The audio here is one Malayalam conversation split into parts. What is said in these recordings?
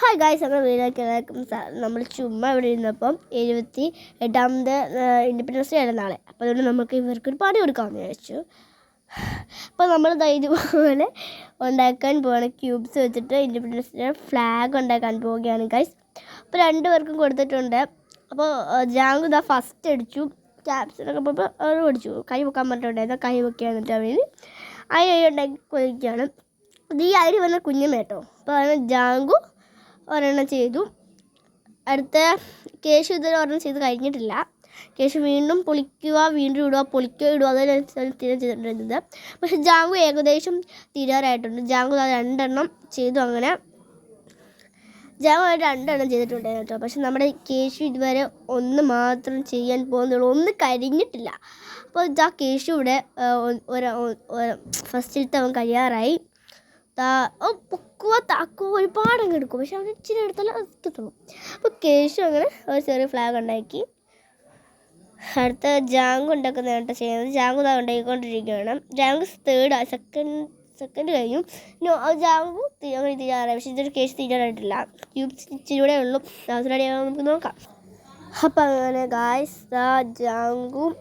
ഹായ് ഗായ്സ് അങ്ങനെ വീടൊക്കെ നമ്മൾ ചുമ്മാ ഇവിടെ ഇരുന്നപ്പം എഴുപത്തി എട്ടാമത് ഇൻഡിപെൻഡൻസ് ഡേ ആണ് നാളെ. അപ്പോൾ അതുകൊണ്ട് നമുക്ക് ഇവർക്ക് ഒരു പണി കൊടുക്കാമെന്ന് വിചാരിച്ചു. അപ്പോൾ നമ്മൾ ഇതുപോലെ ഉണ്ടാക്കാൻ പോവാണ്. ക്യൂബ്സ് വെച്ചിട്ട് ഇൻഡിപെൻഡൻസ് ഡേ ഫ്ലാഗ് ഉണ്ടാക്കാൻ പോവുകയാണ് ഗൈസ് അപ്പോൾ രണ്ട് പേർക്കും കൊടുത്തിട്ടുണ്ട്. അപ്പോൾ ജാങ്ക് ഇതാ ഫസ്റ്റ് അടിച്ചു. ക്യാപ്സിനൊക്കെ പോയപ്പോൾ അവർ പഠിച്ചു കൈ വെക്കാൻ പറഞ്ഞിട്ടുണ്ടായിരുന്നു. കൈ വെക്കുകയാണ് എന്നിട്ട് അവർ അതിന് ഉണ്ടാക്കി കൊതിക്കുകയാണ്. ഇത് ഈ അരി വന്ന കുഞ്ഞുമേട്ടോ അപ്പോൾ അതിന് ജാങ്കു ഒരെണ്ണം ചെയ്തു. അടുത്ത കേശു ഇതുവരെ ഒരെണ്ണം ചെയ്ത് കഴിഞ്ഞിട്ടില്ല. കേശു വീണ്ടും പൊളിക്കുക വീണ്ടും ഇടുക പൊളിക്കുക ഇടുക അതിനനുസരിച്ച് തീരെ ചെയ്തിട്ടുണ്ടായിരുന്നത്. പക്ഷെ ജാങ്കു ഏകദേശം തീരാറായിട്ടുണ്ട്. ജാങ്കു അത് രണ്ടെണ്ണം ചെയ്തു അങ്ങനെ. ജാങ്കു രണ്ടെണ്ണം ചെയ്തിട്ടുണ്ടായിരുന്നു കേട്ടോ. പക്ഷെ നമ്മുടെ കേശു ഇതുവരെ ഒന്ന് മാത്രം ചെയ്യാൻ പോകുന്നുള്ളൂ. ഒന്ന് കഴിഞ്ഞിട്ടില്ല. അപ്പോൾ ഇതാ കേശു ഇവിടെ ഫസ്റ്റിലത്തെ അവൻ കഴിയാറായി. താ ഓ പൊക്കുവ താക്കുവ ഒരുപാട് അങ്ങ് എടുക്കും. പക്ഷെ അവൻ ഇച്ചിരി എടുത്താലും അത് കിട്ടണം അപ്പോൾ കേശു അങ്ങനെ ഒരു ചെറിയ ഫ്ലാഗ് ഉണ്ടാക്കി. അടുത്ത ജാങ്ക് ഉണ്ടാക്കുന്ന കേട്ടോ ചെയ്യുന്നത് ജാങ്ക് ഉണ്ടാക്കിക്കൊണ്ടിരിക്കുകയാണ് ജാങ്ക് തേർഡ് സെക്കൻഡ് സെക്കൻഡ് കഴിഞ്ഞു. ജാങ്കു അങ്ങനെ തീരാറായി. പക്ഷേ ഇതൊരു കേസ് തീരാറായിട്ടില്ല. യൂബ് ഇച്ചിരിയൂടെ ഉള്ളൂ. നമുക്ക് നോക്കാം. അപ്പം അങ്ങനെ ഗായ്സ് ജാങ്കും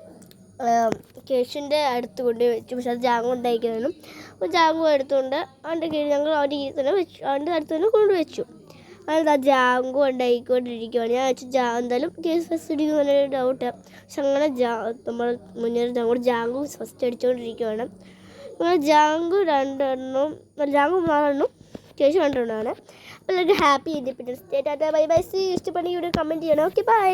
കേശുവിന്റെ അടുത്ത് കൊണ്ട് വെച്ചു. പക്ഷെ അത് ജാങ്കു ഉണ്ടായിരിക്കുന്നതിനും അപ്പോൾ ജാങ്കു എടുത്തുകൊണ്ട് അവന്റെ കീഴിൽ ഞങ്ങൾ അവന്റെ കീഴിൽ തന്നെ വെച്ചു. അവന്റെ അടുത്ത് തന്നെ കൊണ്ട് വെച്ചു. ആ ജാങ്കു ഉണ്ടായിക്കൊണ്ടിരിക്കുകയാണ് ഞാൻ വെച്ചു ജാ എന്തായാലും കേസ് ഫസ്റ്റ് അടിക്കുന്ന നല്ലൊരു ഡൗട്ട് പക്ഷെ അങ്ങനെ ജാ നമ്മൾ മുന്നേ ഞങ്ങൾ ജാങ്കു ഫസ്റ്റ് അടിച്ചുകൊണ്ടിരിക്കുകയാണ് അങ്ങനെ ജാങ്കു രണ്ടെണ്ണം ജാങ്കു മൂന്നെണ്ണം കേസ് രണ്ടെണ്ണമാണ്. അപ്പോൾ എല്ലാവർക്കും happy independence day tata bye bye. C ഇഷ്ടപ്പെടുന്ന വീഡിയോ കമന്റ് ചെയ്യണം. Okay bye